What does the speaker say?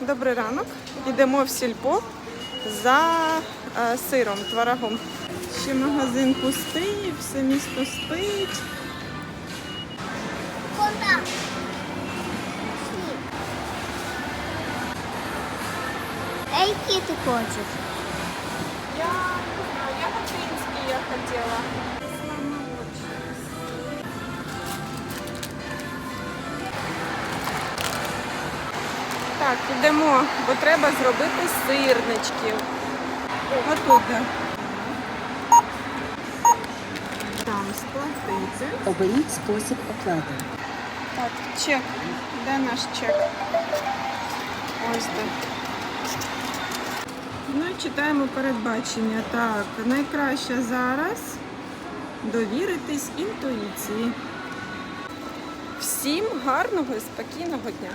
Добрий ранок. Йдемо в сільпо за е, сиром, творогом. Ще магазин пустий, все місто спить. Куда? А які ти хочеш? Я, я Гатинський я хотіла. Так, йдемо, бо треба зробити сирнички. Отут. Там сплатити. Оберіть спосіб оплати. Так, чек. Де наш чек? Ось де. Ну і читаємо передбачення. Так, найкраще зараз довіритись інтуїції. Всім гарного і спокійного дня!